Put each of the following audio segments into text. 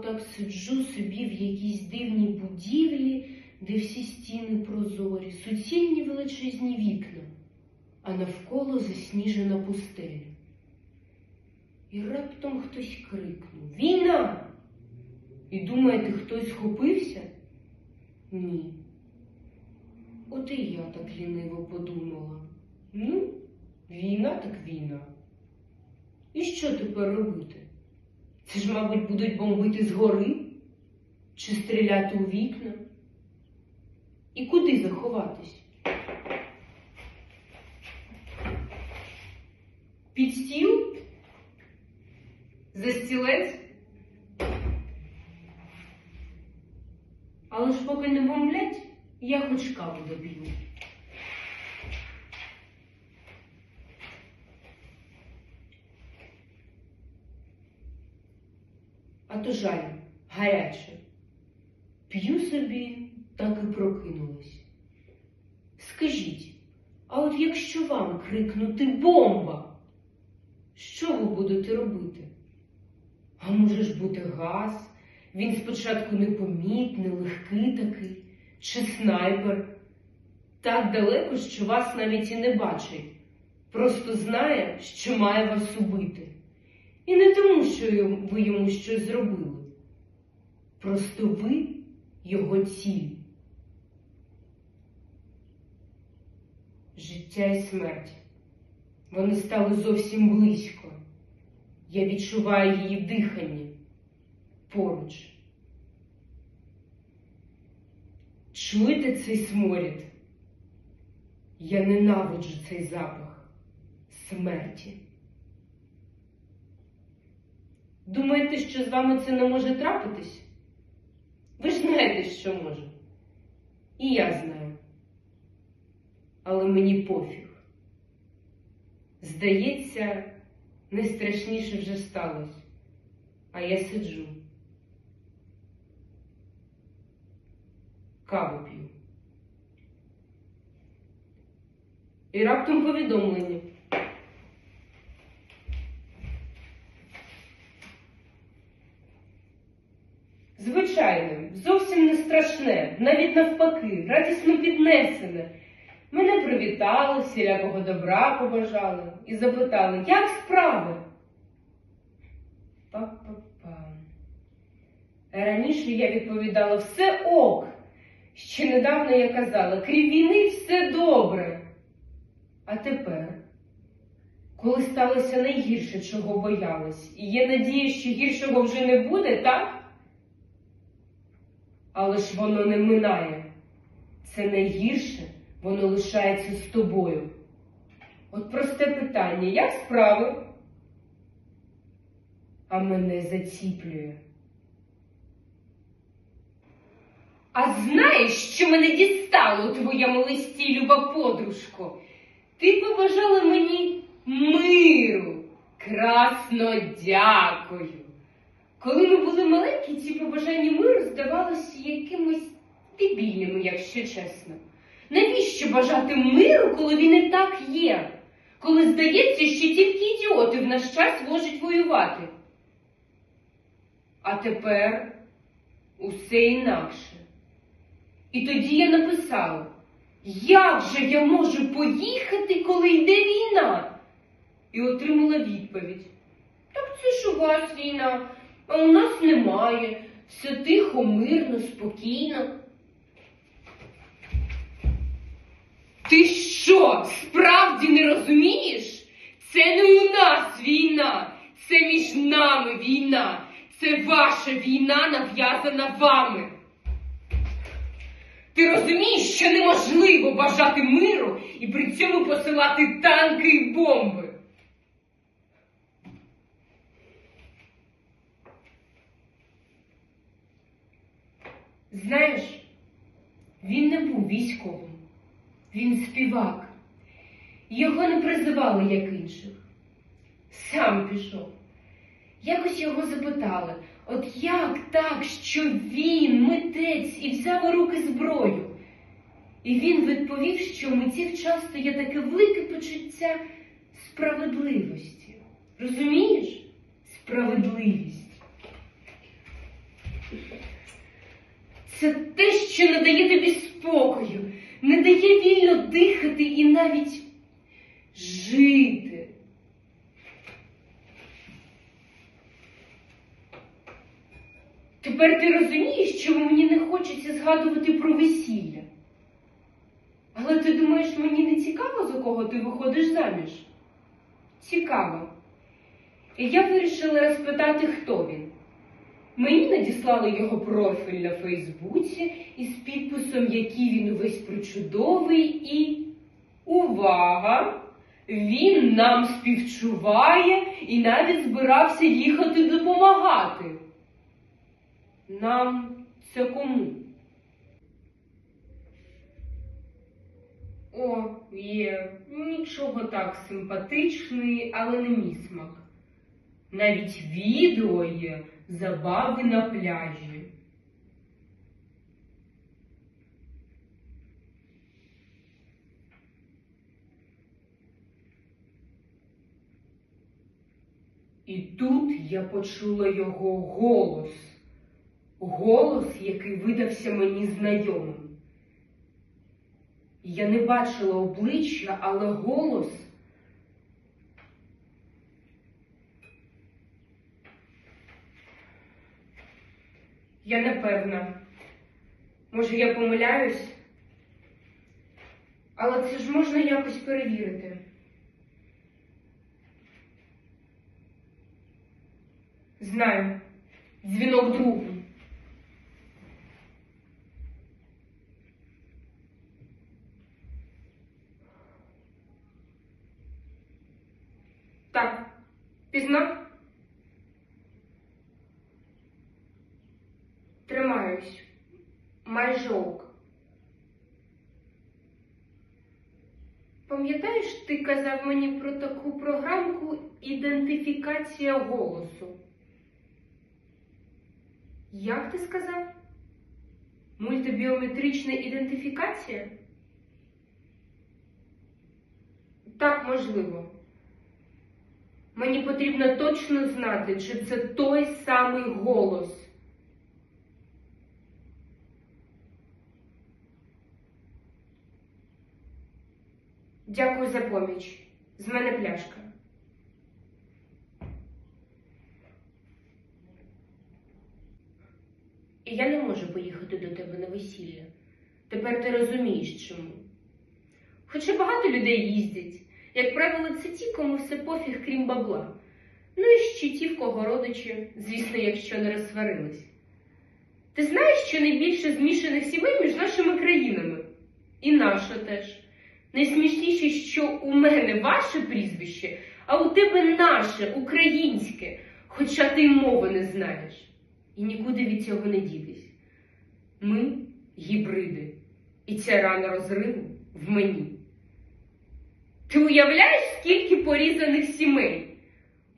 отак сиджу собі в якійсь дивній будівлі, де всі стіни прозорі, суцільні величезні вікна, а навколо засніжена пустеля. І раптом хтось крикнув Війна! І думаєте, хтось схопився? Ні. От і я так ліниво подумала. Ну, війна так війна. І що тепер робити? Це ж, мабуть, будуть бомбити згори чи стріляти у вікна. І куди заховатись? Під стіл? За стілець? Але ж поки не бомблять, я хоч каву доп'ю. А то жаль, гаряче. П'ю собі, так і прокинулась. Скажіть, а от якщо вам крикнути бомба, що ви будете робити? А може ж бути газ? Він спочатку непомітний, легкий такий, чи снайпер. Так далеко, що вас навіть і не бачить. Просто знає, що має вас убити. І не тому, що ви йому щось зробили. Просто ви його ціль. Життя і смерть. Вони стали зовсім близько. Я відчуваю її в диханні поруч. Чуєте цей сморід? Я ненавиджу цей запах смерті. Думаєте, що з вами це не може трапитись? Ви ж знаєте, що може. І я знаю. Але мені пофіг. Здається, найстрашніше вже сталося, а я сиджу. Каву п'ю. І раптом повідомлення. Звичайне, зовсім не страшне, навіть навпаки, радісно піднесене. Мене привітали, всілякого добра побажали і запитали, як справи? Па-па-па. Раніше я відповідала все ок. Ще недавно я казала, крім війни все добре. А тепер, коли сталося найгірше, чого боялась, і є надія, що гіршого вже не буде, так? Але ж воно не минає. Це найгірше, воно лишається з тобою. От просте питання, як справи? А мене заціплює. А знаєш, що мене дістало у твоєму листі, люба подружко? Ти побажала мені миру. Красно дякую. Коли ми були маленькі, ці побажання миру здавалося якимось дебільними, якщо чесно. Навіщо бажати миру, коли він і так є? Коли здається, що тільки ідіоти в наш час можуть воювати. А тепер усе інакше. І тоді я написала, як же я можу поїхати, коли йде війна? І отримала відповідь. Так це ж у вас війна, а у нас немає. Все тихо, мирно, спокійно. Ти що, справді не розумієш? Це не у нас війна, це між нами війна. Це ваша війна нав'язана вами. Ти розумієш, що неможливо бажати миру і при цьому посилати танки і бомби. Знаєш, він не був військовим, він співак. Його не призивали, як інших. Сам пішов. Якось його запитали, от як так, що він митець і взяв у руки зброю? І він відповів, що у митців часто є таке велике почуття справедливості. Розумієш? Справедливість. Це те, що не дає тобі спокою, не дає вільно дихати і навіть жити. Тепер ти розумієш, чому мені не хочеться згадувати про весілля. Але ти думаєш, мені не цікаво, за кого ти виходиш заміж? Цікаво. І я вирішила розпитати, хто він. Мені надіслали його профіль на Фейсбуці із підписом, який він увесь причудовий, і увага! Він нам співчуває і навіть збирався їхати допомагати. Нам це кому? О, є, нічого так симпатичний, але не мій смак. Навіть відео є забави на пляжі. І тут я почула його голос. Голос, який видався мені знайомим. Я не бачила обличчя, але голос. Я не певна. Може, я помиляюсь? Але це ж можна якось перевірити. Знаю. Дзвінок другу. Так, пізнав? Тримаюсь. Майже ок. Пам'ятаєш, ти казав мені про таку програмку ідентифікація голосу? Як ти сказав? Мультибіометрична ідентифікація? Так, можливо. Мені потрібно точно знати, чи це той самий голос. Дякую за поміч. З мене пляшка. І я не можу поїхати до тебе на весілля. Тепер ти розумієш чому. Хоча багато людей їздять. Як правило, це ті, кому все пофіг, крім бабла. Ну і ще ті, в кого родичі, звісно, якщо не розсварились. Ти знаєш, що найбільше змішаних сімей між нашими країнами? І наша теж. Найсмішніше, що у мене ваше прізвище, а у тебе наше, українське, хоча ти й мови не знаєш. І нікуди від цього не дітись. Ми гібриди, і ця рана розриву в мені. Ти уявляєш, скільки порізаних сімей?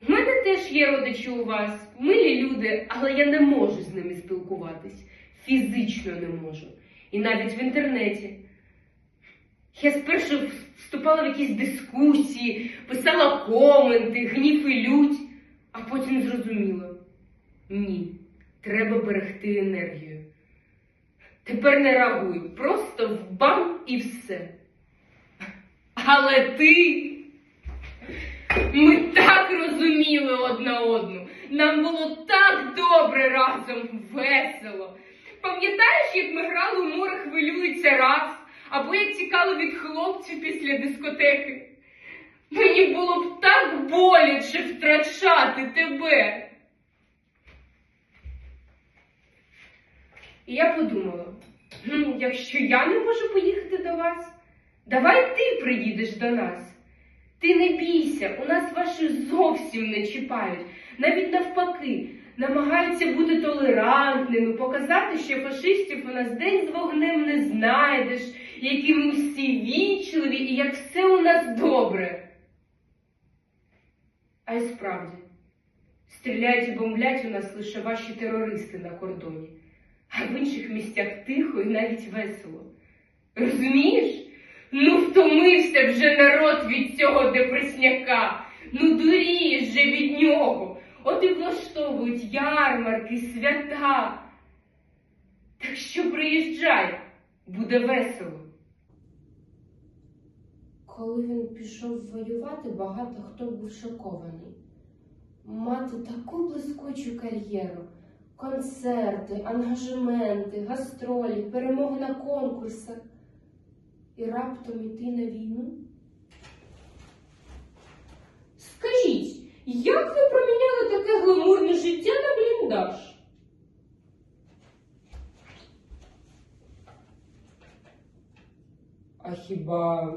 У мене теж є родичі у вас, милі люди, але я не можу з ними спілкуватись. Фізично не можу. І навіть в інтернеті. Я спершу вступала в якісь дискусії, писала коменти, гнів і лють, а потім зрозуміла. Ні, треба берегти енергію. Тепер не реагую, просто в бам і все. Але ти. Ми так розуміли одна одну. Нам було так добре разом, весело. Пам'ятаєш, як ми грали у море хвилюється раз, або як тікали від хлопців після дискотеки? Мені було б так боляче втрачати тебе. І я подумала, «Гм, якщо я не можу поїхати до вас, давай ти приїдеш до нас. Ти не бійся, у нас ваші зовсім не чіпають. Навіть навпаки, намагаються бути толерантними, показати, що фашистів у нас день з вогнем не знайдеш, які ми всі вічливі і як все у нас добре. А й справді, стріляють і бомблять у нас лише ваші терористи на кордоні, а в інших місцях тихо і навіть весело. Розумієш? Ну втомився вже народ від цього депресняка. Ну дурієш же від нього. От і влаштовують ярмарки, свята. Так що приїжджай, буде весело. Коли він пішов воювати, багато хто був шокований. Мати таку блискучу кар'єру, концерти, ангажементи, гастролі, перемоги на конкурсах і раптом іти на війну. Скажіть, як ви проміняли таке гламурне життя на бліндаж? А хіба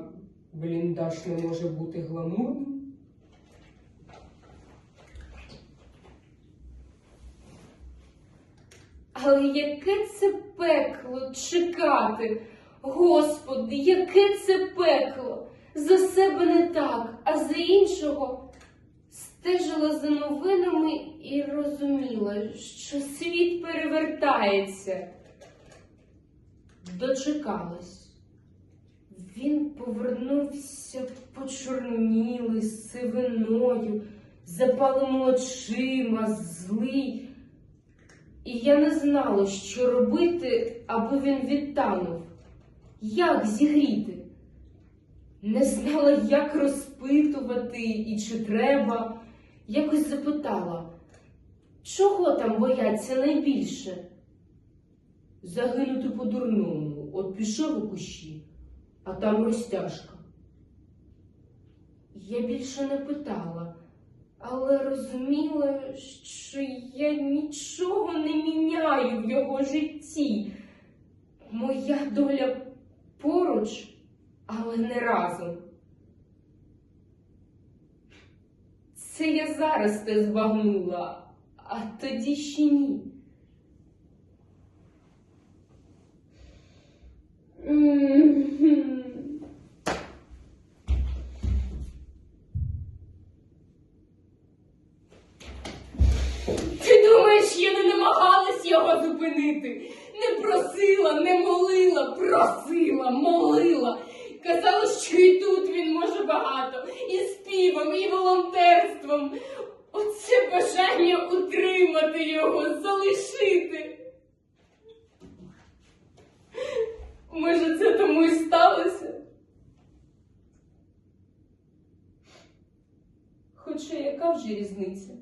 бліндаж не може бути гламурним? Але яке це пекло чекати? Господи, яке це пекло? За себе не так, а за іншого стежила за новинами і розуміла, що світ перевертається. Дочекалась. Він повернувся почорнілий, з сивиною, запалими очима, злий. І я не знала, що робити, аби він відтанув. Як зігріти? Не знала, як розпитувати і чи треба. Якось запитала, чого там бояться найбільше? Загинути по-дурному, от пішов у кущі, а там розтяжка. Я більше не питала, але розуміла, що я нічого не міняю в його житті. Моя доля поруч, але не разом. Це я зараз те збагнула, а тоді ще ні. Ти думаєш, я не намагалась його зупинити? Не просила, не молила, просила, молила. Казала, що і тут він може багато, і співом, і волонтерством. Оце бажання утримати його, залишити. Може, це тому і сталося? Хоча яка вже різниця?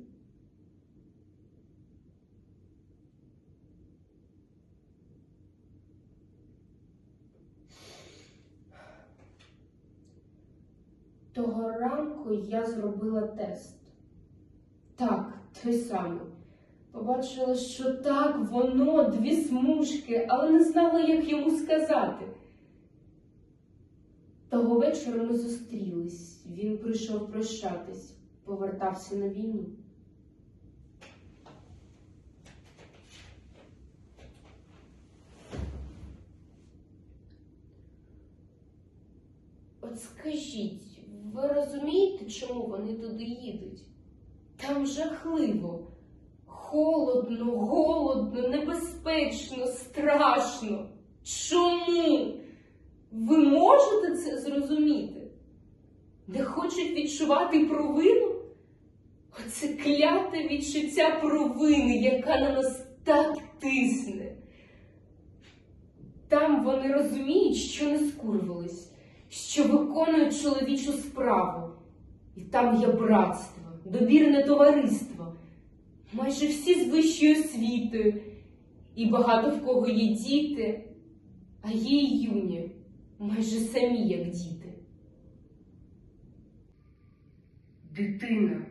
Того ранку я зробила тест. Так, той самий. Побачила, що так, воно, дві смужки, але не знала, як йому сказати. Того вечора ми зустрілись. Він прийшов прощатись, повертався на війну. От скажіть, ви розумієте, чому вони туди їдуть? Там жахливо, холодно, голодно, небезпечно, страшно. Чому? Ви можете це зрозуміти? Не хочуть відчувати провину? Оце кляте відчуття провини, яка на нас так тисне. Там вони розуміють, що не скурвились, що виконують чоловічу справу. І там є братство, довірне товариство. Майже всі з вищою освітою, і багато в кого є діти, а є й юні, майже самі як діти. Дитина.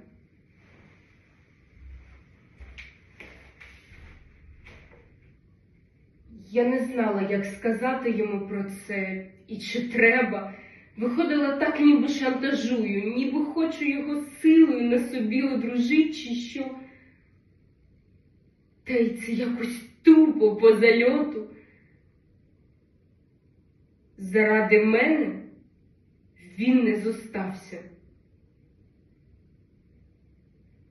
Я не знала, як сказати йому про це і чи треба. Виходила так, ніби шантажую, ніби хочу його силою на собі одружити, чи що. Та й це якось тупо по зальоту. Заради мене він не зостався.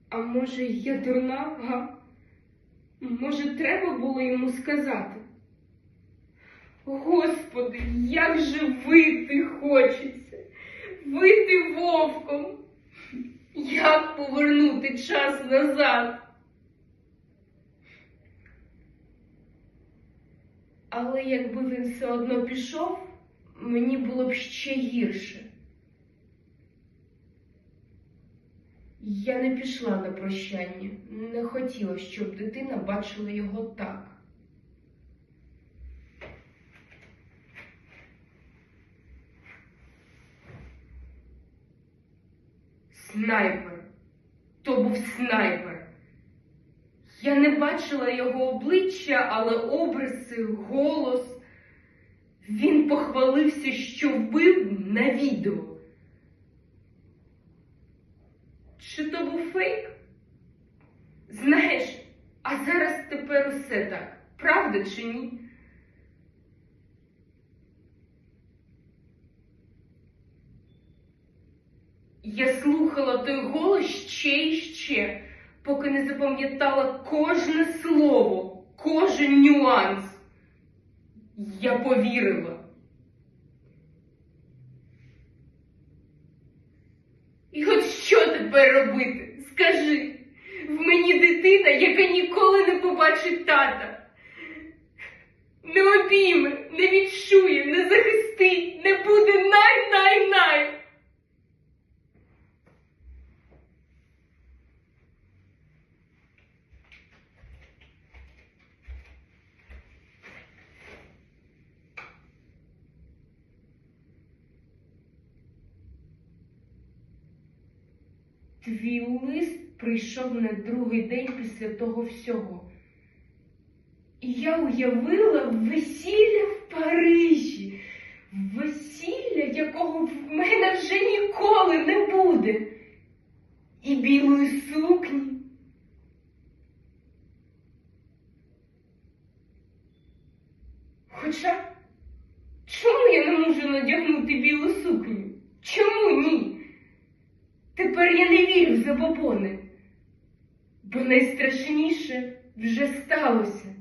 А може, я дурна, га? Може, треба було йому сказати? Господи, як же вити хочеться, вити вовком. Як повернути час назад? Але якби він все одно пішов, мені було б ще гірше. Я не пішла на прощання, не хотіла, щоб дитина бачила його так. Снайпер. То був снайпер. Я не бачила його обличчя, але обриси, голос. Він похвалився, що вбив на відео. Чи то був фейк? Знаєш, а зараз тепер усе так. Правда чи ні? Я слухала той голос ще й ще, поки не запам'ятала кожне слово, кожен нюанс. Я повірила. І от що тепер робити? Скажи, в мені дитина, яка ніколи не побачить тата. Не обійме, не відчує, не захистить, не буде най-най-най. Твій лист прийшов на другий день після того всього. І я уявила весілля в Парижі, весілля, якого в мене вже ніколи не буде. І білої сукні. Хоча, чому я не можу надягнути білу сукню? Чому ні? Тепер я не вірю в забобони, бо найстрашніше вже сталося.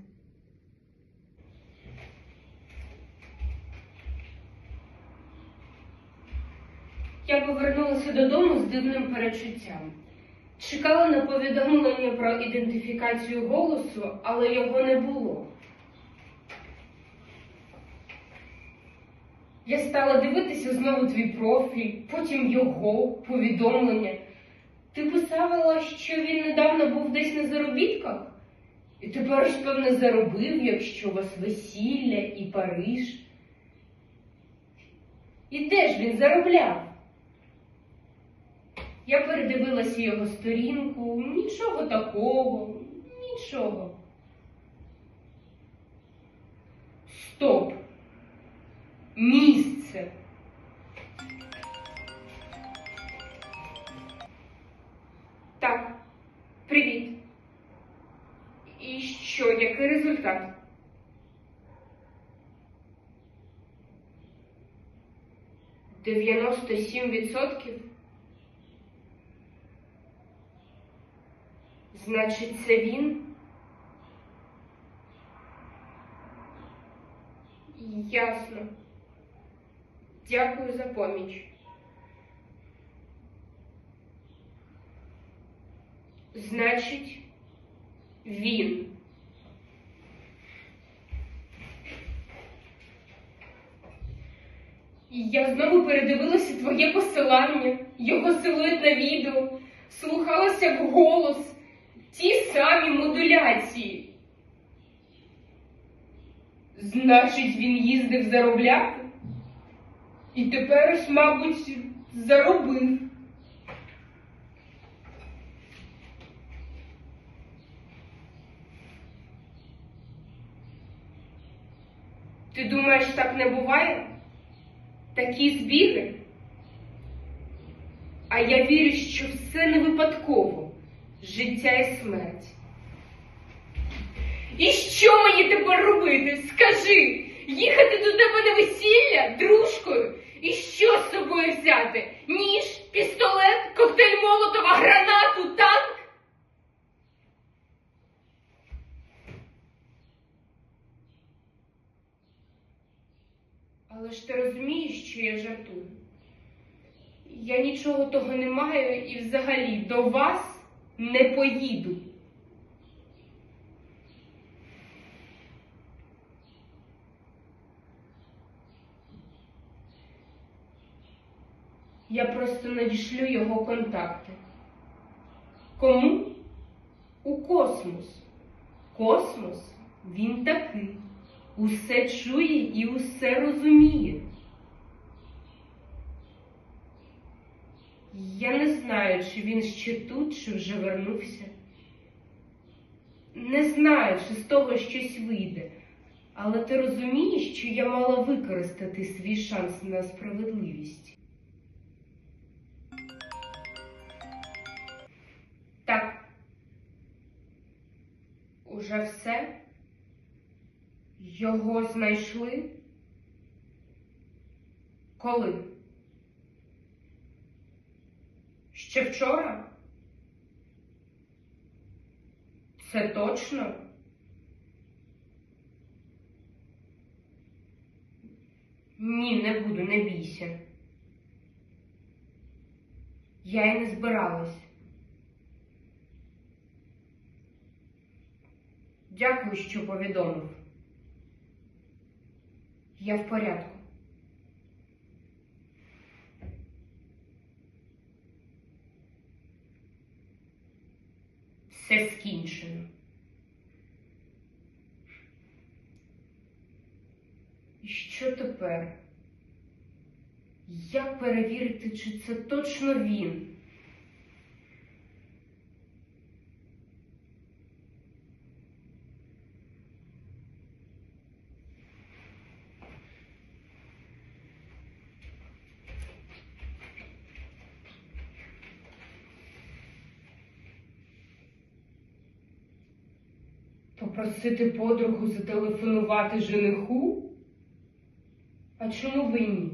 Я повернулася додому з дивним перечуттям. Чекала на повідомлення про ідентифікацію голосу, але його не було. Я стала дивитися знову твій профіль, потім його повідомлення. Ти писала, що він недавно був десь на заробітках? І тепер ж, певне, заробив, якщо у вас весілля і Париж. І де ж він заробляв? Я передивилася його сторінку, нічого такого, нічого. Стоп! Місце. Так, привіт. І що, який результат? Дев'яносто сім відсотків? Значить, це він? Ясно. Дякую за поміч. Значить, він. Я знову передивилася твоє посилання, його силует на відео, слухалася в голос, ті самі модуляції. Значить, він їздив заробляти? І тепер, ось, мабуть, заробив. Ти думаєш, так не буває? Такі збіги? А я вірю, що все не випадково життя і смерть. І що мені тепер робити? Скажи, їхати до тебе на весілля дружкою? І що з собою взяти? Ніж, пістолет, коктейль Молотова, гранату, танк? Але ж ти розумієш, що я жартую. Я нічого того не маю і взагалі до вас не поїду. Я просто надішлю його контакти. Кому? У космос. Космос він такий. Усе чує і усе розуміє. Я не знаю, чи він ще тут, чи вже вернувся. Не знаю, чи з того щось вийде. Але ти розумієш, що я мала використати свій шанс на справедливість. Уже все? Його знайшли? Коли? Ще вчора? Це точно? Ні, не буду, не бійся. Я й не збиралась. Дякую, що повідомив. Я в порядку. Все скінчено. І що тепер? Як перевірити, чи це точно він? Попросити подругу зателефонувати жениху? А чому ви ні?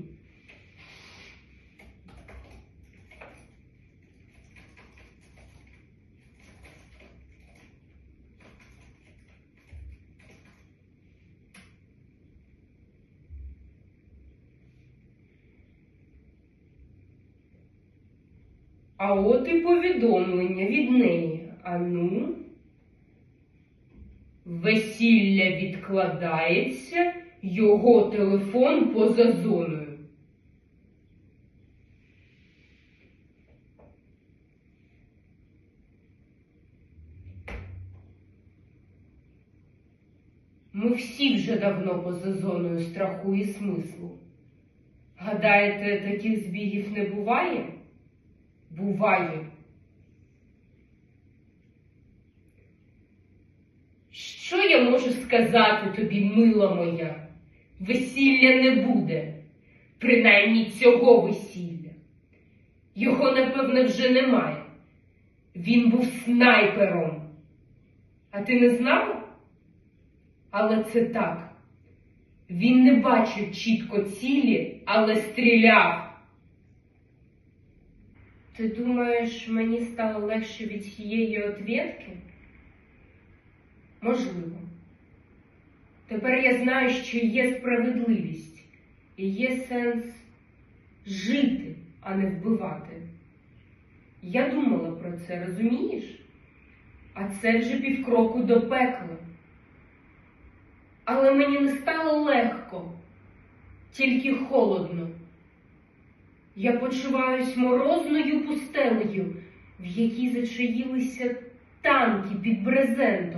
А от і повідомлення від неї. Ану. Весілля відкладається, його телефон поза зоною. Ми всі вже давно поза зоною страху і смислу. Гадаєте, таких збігів не буває? Буває. Що я можу сказати тобі, мила моя? Весілля не буде, принаймні цього весілля. Його, напевне, вже немає. Він був снайпером. А ти не знала? Але це так. Він не бачив чітко цілі, але стріляв. Ти думаєш, мені стало легше від цієї отвєтки? Можливо. Тепер я знаю, що є справедливість і є сенс жити, а не вбивати. Я думала про це, розумієш? А це вже півкроку до пекла. Але мені не стало легко, тільки холодно. Я почуваюсь морозною пустелею, в якій зачаїлися танки під брезентом.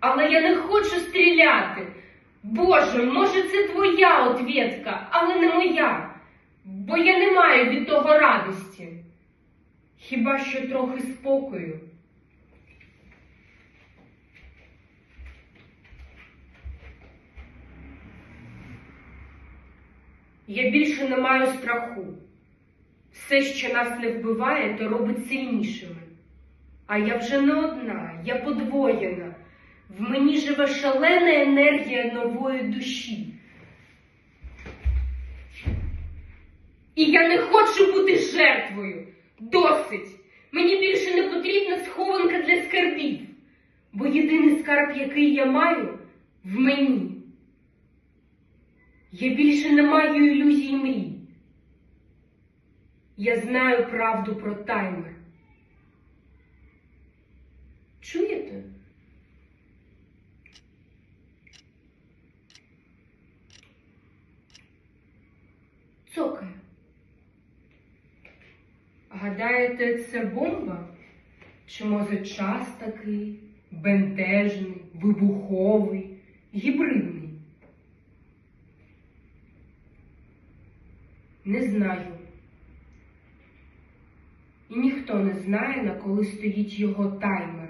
Але я не хочу стріляти. Боже, може, це твоя отвєтка, але не моя, бо я не маю від того радості. Хіба що трохи спокою. Я більше не маю страху. Все, що нас не вбиває, то робить сильнішими. А я вже не одна, я подвоєна. В мені живе шалена енергія нової душі. І я не хочу бути жертвою. Досить. Мені більше не потрібна схованка для скарбів, бо єдиний скарб, який я маю, в мені. Я більше не маю ілюзій мрій. Я знаю правду про таймер. Чуєте? Гадаєте, це бомба? Чи може час такий бентежний, вибуховий, гібридний? Не знаю. І ніхто не знає, на коли стоїть його таймер.